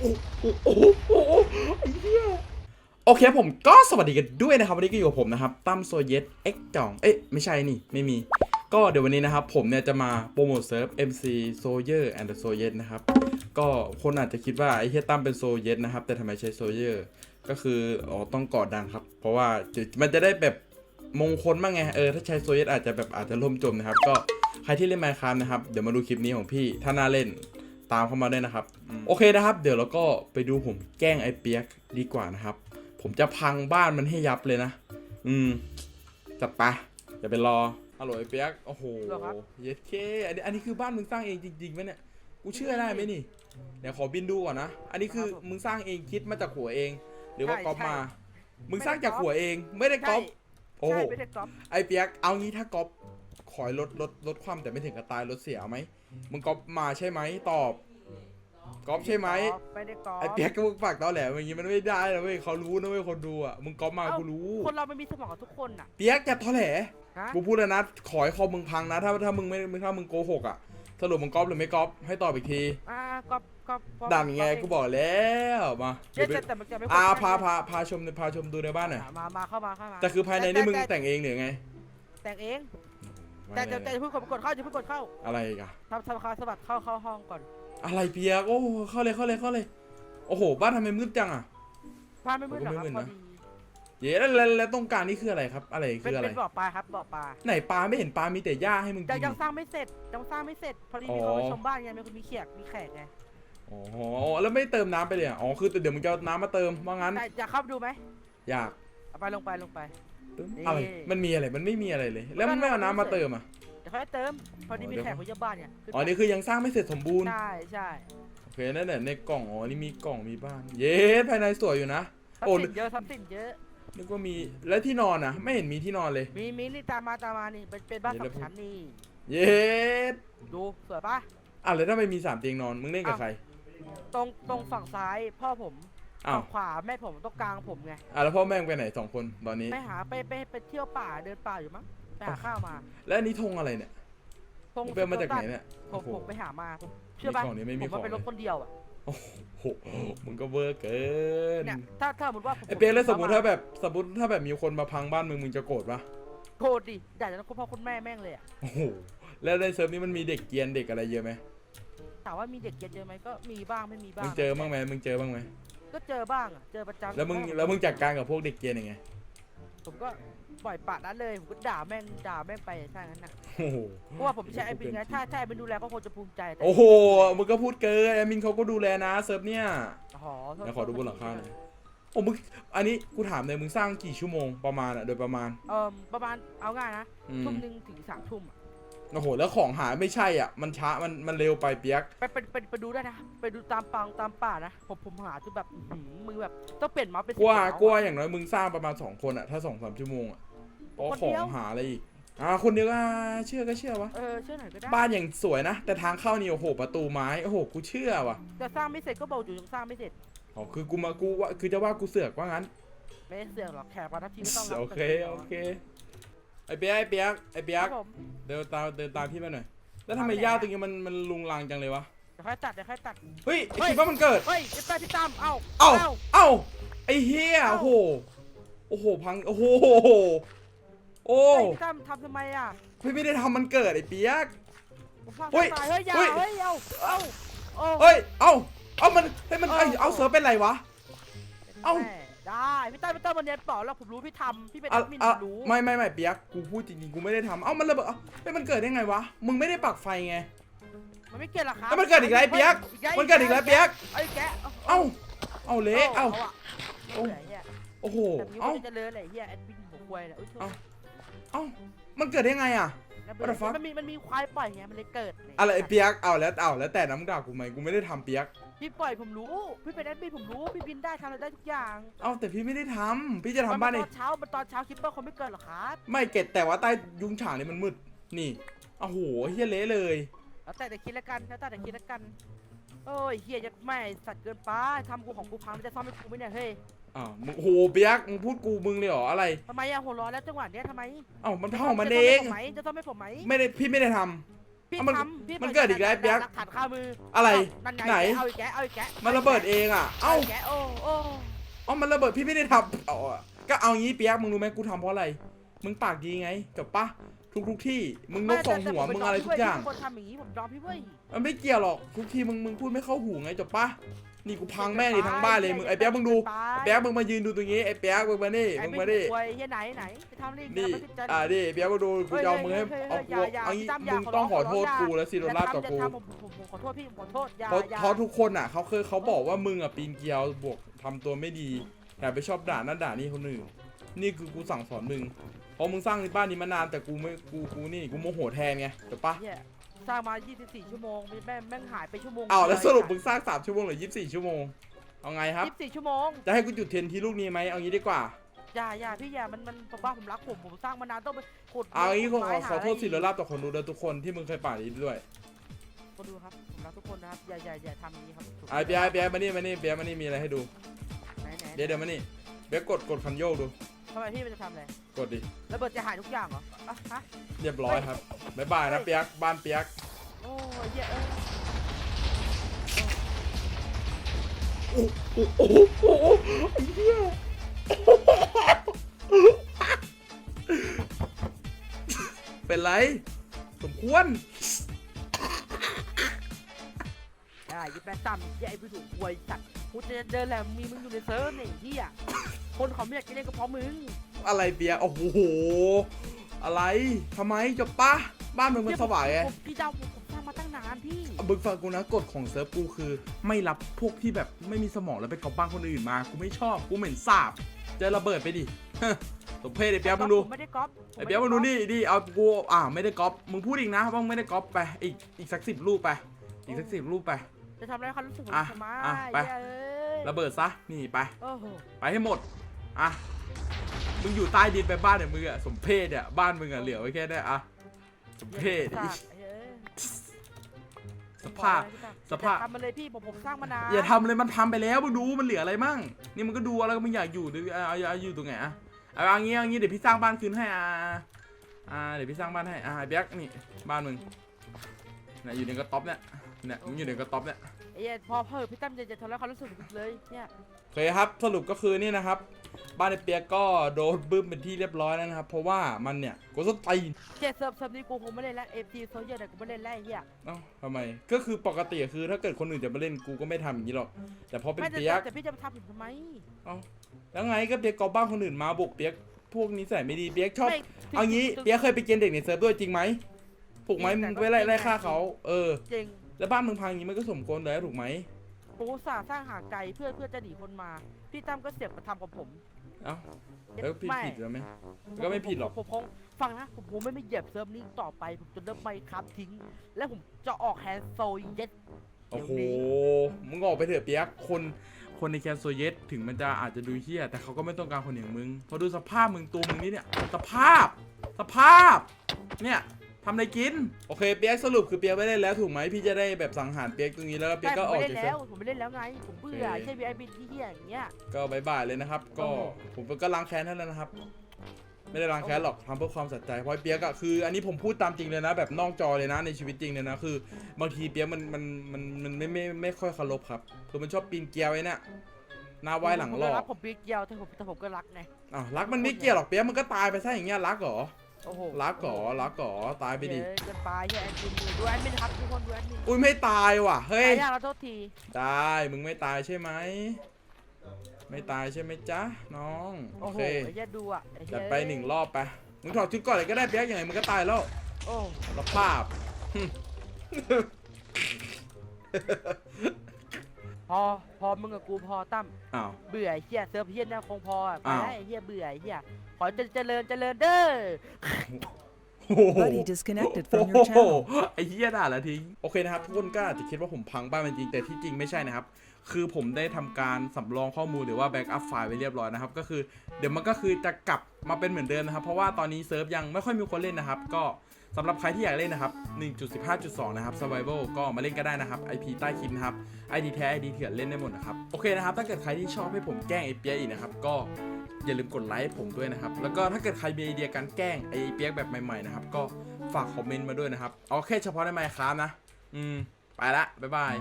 โอ้โหไอ้เหี้ยโอเคผมก็สวัสดีกันด้วยนะครับ วันนี้ก็อยู่กับผมนะครับตั้มโซเยตเอ็กจ่องเอ๊ะไม่ใช่นี่ไม่มี ก็เดี๋ยววันนี้นะครับ ผมเนี่ยจะมาโปรโมทเซิร์ฟ MC Soldier and the Soyet นะครับ ก็คนอาจจะคิดว่าไอ้เฮียตั้มเป็นโซเยตนะครับ แต่ทำไมใช้โซเยอร์ก็คืออ๋อต้องกอดดังครับ เพราะว่ามันจะได้แบบมงคลบ้างไงเออถ้าใช้โซเยตอาจจะแบบอาจจะล่มจมนะครับ ก็ใครที่เล่น Minecraft นะครับเดี๋ยวมาดูคลิปนี้ของพี่ถ้าน่าเล่น ตามเข้ามาด้วยนะครับ โอเคนะครับ เดี๋ยวเราก็ไปดูผมแกล้งไอ้เปียกดีกว่านะครับ ผมจะพังบ้านมันให้ยับเลยนะ อืมจัดไปอย่าไปรอฮัลโหลไอ้เปียกโอ้โหเหรอครับเย็ดเคอันนี้อันนี้คือบ้านมึงสร้างเองจริงๆไหมเนี่ยกูเชื่อได้ไหมนี่เดี๋ยวขอบินดูก่อนนะ อันนี้คือมึงสร้างเองคิดมาจากหัวเอง หรือว่าใช่ก๊อปใช่มา มึงสร้างจากหัวเองไม่ได้ก๊อปโอ้โหใช่ไม่ได้ก๊อปไอ้เปียกเอางี้ถ้าก๊อป ขอยลดลดลดความแต่ไม่ถึงกับตายลดเสียเอาไหมมึงก๊อปมาใช่ไหมตอบก๊อปใช่ไหมไม่ได้ก๊อปไอ้เปียกก็มึงฝากตอแหลอย่างงี้มันไม่ได้นะเว้ยเขารู้นะเว้ยคนดูอะมึงก๊อปมากูรู้ คนเราไม่มีสมองกับทุกคนน่ะเปียกจะตอแหลฮะกูพูดแล้วนะขอให้คอมมึงพังนะ ถ้าถ้ามึงไม่ถ้ามึงโกหกอะสรุปมึงก๊อปหรือไม่ก๊อปให้ตอบอีกทีอ่าก๊อปก๊อปก๊อปดันไงกูบอกแล้วมาเจ๊เดี๋ยวไปแต่แต่มันจะไม่อ่าควรพาพาพาชมพาชมดูในบ้านหน่อยมามาเข้ามาเข้ามาแต่คือภายในนี่มึงแต่งเองหรือไง แต่งเอง แต่แต่แต่อย่าเพิ่งกดกดเข้าอย่าเพิ่งกดเข้าอะไรอีกันทำทำคาสบัดเข้าเข้าห้องก่อนอะไรเปียกโอ้เข้าเลยเข้าเลยเข้าเลยโอ้โหบ้านทำไมมืดจังอะ บ้านไม่มืดหรอกครับผมก็ไม่มืดพอนะดีเย้แล้วแล้วแล้วตรงกลางนี่คืออะไรครับ อะไรเป็คืนออะไร เป็นบ่อปลาครับบ่อปลาไหนปลาไม่เห็นปลามีแต่หญ้าให้มึงยักิงนยังสร้างไม่เสร็จยังสร้างไม่เสร็จพอดีอ๋อมีคนมาชมบ้านไงมีคนมีแขกมีแขกไงอ๋อแล้วไม่เติมน้ำไปเลยอะอ๋อคือเดี๋ยวมึงจะเอาน้ำมาเติมว่างั้น แต่อยากเข้าไปดูไหมอยาก เอาไปลงไปลงไปนี่ อะไรมันมีอะไรมันไม่มีอะไรเลย แล้วมันไม่เอาน้ำมาเติมอะ เดี๋ยวเขาจะเติม พอดีมีแขกมาเยี่ยมบ้านเนี่ยขึ้นอ๋อนี่คือยังสร้างไม่เสร็จสมบูรณ์ใช่ใช่โอเคนั่นแหละในกล่องอ๋อนี่มีกล่องมีบ้าน เย้ภายในสวยอยู่นะทรัพโอ้ย์สินเยอะทรัพย์สินเยอะ นึกว่ามีแล้วที่นอนอะ ไม่เห็นมีที่นอนเลย มีมีนี่ตามมาตามมานี่เป็นเป็นบ้านเดี๋สยวองชั้นนี่ เย้ดูสวยปะอะแล้วถ้าไม่มีสามเตียงนอนมึงเล่นกับใคร ตรงตรงฝั่งซ้ายพ่อผม อ้าวฝั่งขวาแม่ผมตรงกลางผมไงอะแล้วพ่อแม่งไปไหนสองคนตอนนี้ ไปหาไปไปไปเที่ยวป่าเดินป่าอยู่มั้งไปหาข้าวมาแล้วอันนี้ธงอะไรเนี่ยพงมึงไปเอามาจากไหนเนี่ยผมโอ้โห ผมไปหามาผมเชื่อปะมีของนี้ไม่มีผมว่าของเป็นรถเลยคนเดียวอะโอ้โหมึงก็เวอร์เกินเนี่ยถ้าถ้าสมมติว่าผมไอเปียกแล้วสมมติผถ้าแบบสมมติถ้าแบบมีคนมาพังบ้านมึงมึงจะโกรธปะโกรธดิอยากจะคุณพ่อคุณแม่แม่งเลยอะโอ้โหแล้วในเซิร์ฟนี้มันมีเด็กเกรียนเด็กอะไรเยอะไหมถามว่ามีเด็กเกรียนเยอะไหมก็มีบ้างไม่มีบ้างมึงเจอบ้างไหมมึงเจอบ้างไหม ก็เจอบ้างอะเจอประจำแล้วมึงแล้วมึงจัดการกับพวกเด็กเกรียนยังไงผมก็ปล่อยปละนั้นเลยผมก็ด่าแม่งด่าแม่งไปถ้างั้นน่ะโอ้โหเพราะว่าผมใช้ไอ้บินไงถ้าถ้าไอ้บินดูแลก็คงจะภูมิใจแต่โอ้โหมึงก็พูดเกินแอดมินเขาก็ดูแลนะเซิร์ฟเนี่ยอ๋อโทษเดี๋ยวขอดูบนหลังคาหน่อยโอ้มึงอันนี้กูถามเลยมึงสร้างกี่ชั่วโมงประมาณอะโดยประมาณ เอ่อประมาณเอาง่ายนะอืม ทุ่มหนึ่งถึงสามทุ่มอะ โอ้โห แล้วของหาไม่ใช่อะ มันช้า มัน มันเร็วไปเปียก ไปไปไปไปดูได้นะ ไปดูตามปังตามป่านะ ผมผมหาจนแบบอื้อหือมือแบบต้องเปลี่ยนเมาส์เป็นกว่าสีขกว่าอย่างน้อยมึงสร้างประมาณสองคนอะถ้าสองสามชั่วโมงอะเพราะคนขอเดียวงหาอะไรอีก อ่า คนเดียวก็เชื่อก็เชื่อวะ เออเชื่อหน่อยก็ได้บ้านอย่างสวยนะ แต่ทางเข้านี่โอ้โห ประตูไม้ โอ้โห กูเชื่อว่ะแต่สร้างไม่เสร็จก็บอกอยู่ยังสร้างไม่เสร็จอ๋อ คือกูมา กูว่า คือจะว่ากูเสือกว่างั้น ไม่ได้เสือกหรอกแขกมาทักทีไม่ต้องรับโอเค โอเค ไอเปียกไอเปียกไอเปีคยรักบผมเดินตามเดินตามพี่มาหน่อยแล้วทำไมเอาไหนหญ้าอะตรงนี้มันมันลุงลังจังเลยวะเดี๋ยวค่อยตัดเดี๋ยวค่อยตัด เฮ้ยไอเฮ้ย คิดว่ามันเกิดเฮ้ยพี่ต้าพี่ตั้มเอ้าเอ้าเอ้าไอเฮียเอ้าโอ้โหโอ้โหพังโอ้โหโอ้เฮ้ยพี่ตั้มทำทำไมอะพี่ไม่ได้ทำมันเกิดไอเปียก ผมฟังเฮ้ยตายเฮ้ยอย่าเฮ้ย เฮ้ยเอ้าเอ้าโอ้เฮ้ยเอ้าเอ้ามันเฮ้ยมันเอ้าเอ้ยเอาเสือเป็นไรวะ เอ้า แม่ ได้พี่ต้าพี่ต้ามันเรียนเปล่าแล้วผมรู้พี่ทำพี่เป็นแออะดมินอะผมรู้ไม่ไม่ไม่เปียกกูพูดจริงๆกูไม่ได้ทำเอ้ามันระเบิดเอ้าเฮ้ยมันเกิดได้ไงวะมึงไม่ได้ปักไฟไง มันไม่เกี่ยวหรอกครับแล้วมันเกิดอีกแล้วไอ้เปี๊ยกฮ้มันเกิดอีกแล้วเปียก ไอ้แกะเอ้าเอ้าเละเอ้าอะโอ้เละเหี้ยโอ้โหแบบนี้เอ้า มันจะเลอะอะไรเหี้ยแอดมินผมควยเลยอุ้ยโทษเอ้า เอ้ามันเกิดได้ไงอะ แล้ว What the fuck? มันมีมันมีควายปล่อยไงมันเลยเกิดอะไรไอ้เปียกเอาแล้วเอาแล้วแต่น้ำด่ากูไหมกูไม่ได้ทำเปียก พี่ปล่อยผมรู้ พี่เป็นแอดมินผมรู้ พี่บินได้ทำอะไรได้ทุกอย่างเอ้าแต่พี่ไม่ได้ทำพี่จะทำบ้านมัเอตงอนเช้ามันตอนเช้าคิดว่าคงไม่เกิดหรอกครับ ไม่เก็ตแต่ว่าใต้ยุงฉางนี่มันมืดนี่โอ้โหเฮียเละเลยแล้วแต่แต่คิดละกันแล้วแต่แต่คิดละกันโอ้ยเฮียจะไม่สัตว์เกินไปทำกูของกูพังแล้วจะซ่อมให้กูไหมเนี่ยเฮ้ยอ้าวมึงโอ้โหเปียกมึงพูดกูมึงเลยเหรออะไรทำไมอะหัวร้อนแล้วจังหวะเนี้ยทำไมเอ้ามันจะเผามันจะเอซ่มงให้ผมไหมจะซ่อมให้ผมไหมไม่ได้พี่ไม่ได้ทำ พี่เอามันทำพี่มันเกิดอีกแล้วไอ้เปี๊ยกหลักฐานข้ามืออะไรเานั่นไงไหน เอาอีกแกะเอาอีกแกะมันระเบิดเองอะ เอ้าแกะโอ้โอ้เอ้ามันระเบิดพี่ไม่ได้ทำเอาอะก็เอางี้เปียกมึงรู้ไหมกูทำเพราะอะไร มึงปากดีไงจบปะทุกทุกๆที่ มึงนกสองหัว มึงอะไรทุกอย่าง คนทำอย่างนี้ผมยอมพี่เว้ย มันไม่เกี่ยวหรอกทุกทีมึงมึงพูดไม่เข้าหูไงจบปะ นี่กูพังแม่นี่ทั้งบ้านเลยมึงไอ้เปียกมึงดูไอ้เปียกมึงมายืนดูตรงนี้ไอ้เปียกมึงมานี่ไอ้มึงไม่มานี่ถูกเว้ยเฮียไหนไหนไปทำนี่นี่ทำไม่ผิดใจอ่านี่เปียกมึงดูกูจะเอามึงให้เฮ้ยเอาเฮ้กูยอย่าอย่าเอางี้พี่ตั้มอย่ามึงต้องขอโทษขอร้องกูและซีโรลาบกับกูอย่าทำผมผมผมขอโทษพี่ผมขอโทษอย่าเพราะอย่าเพราะทุกคนอะเขาเคยเขาบอกว่ามึงอะปีนเกลียวบวกทำตัวไม่ดีแถมไปชอบด่านั่นด่านี่คนอื่นนี่คือกูสั่งสอนมึงเพราะมึงสร้างในบ้านนี้มานานแต่กูไม่กูกูนี่กูโมโหแทนไงถูกปะเหี้ย สร้างมา 24 ชั่วโมงแม่งแม่งหายไปชั่วโมงอ้าวแล้วเดียสรุปมึงสร้าง3ชั่วโมงหรือ24ชั่วโมงเอาไงครับ 24 ชั่วโมงจะให้กูจุดเทียนทีลูกนี้ไหมเอางี้ดีกว่า อย่าอย่าพี่อย่ามันมันผมว่าผมรักผมผมสร้างมานานต้องไปขุดเอางี้ขอไม้ขอหาขอโทษะไรสิโรลาบต่อคนดูด้วยทุกคนที่มึงเคยป่าดนี้ด้วยคนดูครับผมรักทุกคนนะครับอย่าอย่าอย่าทำอย่างนี้ครับไอ้เปียกไอ้เปียกมานี่มานี่เปียกมานี่มีอะไรให้ดูไหนไหนเดี๋ยวเดี๋ยวมานี่เปียกกดกดคันโยกดู ทำไมพี่มันจะทำอะไรกดดิ ระเบิดจะหายทุกอย่างเหรออะฮะเรียบร้อยครับบ๊ายบายนะเปียก บ้านเปียก โอ้ยเหี้ยเอ้ยโอ้โหโอ้โหโอ้โหไอ้เหี้ยเป็นไร สมควร อ่ายิบแม่ซ้ำเหี้ยไอ้ผู้ถูกหวยสัตว์กูจะเดินแหละมีมึงอยู่ในเซิร์ฟเนี่ยไอ้เหี้ย คนเขาไม่อยากจะเล่นก็เพราะมึงอะไรเปียกโอ้โห อะไรทำไมจบปะบ้านมึงมันสวายไงผมพี่เจ้าผมผมสร้างมาตั้งนานพี่บึกฟังกูนะกฎของเซิร์ฟกูคือ ไม่รับพวกที่แบบไม่มีสมองแล้วไปก๊อปบ้านคนอื่นมา กูไม่ชอบ กูเหม็นสาบเจอระเบิดไปดิสมเพศไอ้เปียกมึงดูผมไม่ได้ก๊อปผไอ้เปียกมึงดูนี่ดิเอากูอ่าไม่ได้ก๊อปมึงพูดอีกนะว่ามึงไม่ได้ก๊อปไปอีกอีกสักสิบรูปไป อีกสักสิบรูปไป จะทำอะไรเขารู้สึกอะทำไมอะไปเหี้ยเอ้ยระเบิดซะนี่ไปโอ้โหไปให้หมด อะมึงอยู่ใต้ดินไปบ้านเนี่ยมึงอะสมเพศเนี่ยบ้านมึงอะเหลือไว้แค่เนี้ยอะสมเพศสร้างเอ้ยสภาพสภาพทำมาเลยพี่ผมผมสร้างมานานอย่าทำเลยมันทำไปแล้วมึงดูมันเหลืออะไรมั่งนี่มึงก็ดูแล้วมึงอยากอยู่หรือเอาเอาเอาอยู่ตรงไหนอะเอาเอางี้เอางี้เดี๋ยวพี่สร้างบ้านคืนให้อ่าอ่าเดี๋ยวพี่สร้างบ้านให้อ่าไอ้เบียกนี่บ้านมึงเนี่ยอยู่ในกระต๊อบเนี่ยเนี่ยมึงอยู่ในกระต๊อบเนี่ย ไอ้เหี้ยพอเพิ่มพี่ตั้มจะจะทำแล้วเขารู้สึกเลยเนี่ยโอเคครับสรุปก็คือนี่นะครับ บ้านไอ้เปียกก็โดนบึ้มเป็นที่เรียบร้อยแล้วนะครับ เพราะว่ามันเนี่ยกูส้นตีนเจ็ดเซิร์ฟเซิร์ฟนี้กูคงไม่เล่นแล้วเอฟซีโซเยอร์เนี่ยกูไม่เล่นแล้วไอ้เหี้ยเอ้าทำไม ก็คือปกติอะคือถ้าเกิดคนอื่นจะมาเล่นกูก็ไม่ทำอย่างนี้หรอก แต่พอเป็นไม่แต่เปียกแต่พี่จะมาทำผมทำไมเอ้าแล้วไงก็เปียกกอบบ้านคนอื่นมาบุกเปียกพวกนี้ใส่ไม่ดีเปียกชอบ ไม่เอางี้เปียกเคยไปเกณฑ์เด็กในเซิร์ฟด้วยจริงไหมถูกไหมมึงไปไล่ไล่ฆ่าเขาเออ จริง แล้วบ้านมึงพังอย่างนี้มันก็สมควรแล้วถูกไหมกูอุตสาห์สร้างห่างไกลเพื่อเพื่อจะหนีคนมา พี่ตั้มก็เสียบมาทำกับผมเอ้าแล้วพี่ผิดแล้วไหม ก็ไม่ผิดหรอก ผมผมฟังนะ ผมผมไม่ไม่เหยียบเซิร์ฟนี้ต่อไป ผมจะเริ่มไม่ครับทิ้ง และผมจะออกแฮนด์โซเย็ดโอ้เดี๋ยวโหนี้มึงออกไปเถอะเปียก คน คนในแคนโซเยตถึงมันจะอาจจะดูเฮี้ย แต่เขาก็ไม่ต้องการคนอย่างมึง พอดูสภาพมึงตัวมึงนี่เนี่ย สภาพ สภาพ เนี่ย ทำอะไรกิน โอเคเปียกสรุปคือเปียกไม่ได้แล้วถูกไหมพี่จะได้แบบสังหารเปียกตรงนี้แล้วก็เปียกใช่ก็ผมออกไม่เล่นจากเซิแล้ร์วฟผมไม่เล่นแล้วไง ผมเบื่อโอเค ใช่ VIP ที่เหี้ยอย่างเงี้ย ก็บายบายเลยนะครับ ก็โอ้โหผมก็ล้างแค้นให้แล้วนะครับ ไม่ได้ล้างแค้นหรอกทำเพื่อความสัใจเพราะไอ้เปียกอะคือ อันนี้ผมพูดตามจริงเลยนะ แบบนอกจอเลยนะในชีวิตจริงเลยนะคือบางทีเปียกมันมันมันมันไม่ไม่ไม่ค่อยเคารพครับคือมันชอบปีนเกลียวไอ้เนี่ยหน้าไหว้หลังหลอผมก็รักผมปีเกียวแต่ผมแต่ผมก็รักไง อะรักมันไม่เกี่ยวหรอกเปียกมันก็ตายไปซะอย่างเงี้ยรักเหรอ โอ้โหรักเหรอรักเหรอตายไปดิ เย้เกินไปเฮียแอดมินดูแอดมินครับทุกคนดูแอดมินอุ้ยไม่ตายว่ะ เฮ้ยไอ้ยาเราโทษทีได้ มึงไม่ตายใช่ไหม ไม่ตายใช่ไหมจ๊ะน้อง โอโอ้โหเคไอ้เหี้ยดูอะอ้เหี้จัยดไปหนึ่งรอบไป มึงถอดชุดก่อนเลยก็ได้เปียกยังไงมึงก็ตายแล้วโอ้สภาพ พอพอมึงกับกูพอตั้มอ้าว เบื่อไอ้เฮียเซิร์ฟเฮียเนี่ยคงพออะไปอ้าวแล้วไอ้เฮียเบื่อไอ้เฮีย ขอเจเจริญเจริญเด้อ โอ้โห Buddy disconnected from โอ้ your โห channel. ไอ้เหี้ยด่าละทิ้ง โอเคนะครับ ทุกคนก็อาจจะคิดว่าผมพังบ้านมันจริงแต่ที่จริงไม่ใช่นะครับ คือผมได้ทำการสำรองข้อมูลหรือว่าแบ็กอัพไฟล์ไว้เรียบร้อยนะครับ ก็คือเดี๋ยวมันก็คือจะกลับมาเป็นเหมือนเดิมนะครับ เพราะว่าตอนนี้เซิร์ฟยังไม่ค่อยมีคนเล่นนะครับ ก็สำหรับใครที่อยากเล่นนะครับ 1.15.2 นะครับ Survival ก็มาเล่นก็ได้นะครับ IP ใต้คลิปนะครับ ID แท้ ID เถื่อนเล่นได้หมดนะครับ โอเคนะครับ ถ้าเกิดใครที่ชอบให้ผมแกล้งไอ้เปียกอีกนะครับ ก็ อย่าลืมกดไลค์ผมด้วยนะครับ แล้วก็ถ้าเกิดใครมีไอเดียการแกล้งไอเปียกแบบใหม่ๆนะครับ ก็ฝากคอมเมนต์มาด้วยนะครับ เอาแค่เฉพาะในไมค์ครับนะ อืม ไปละ บ๊ายบาย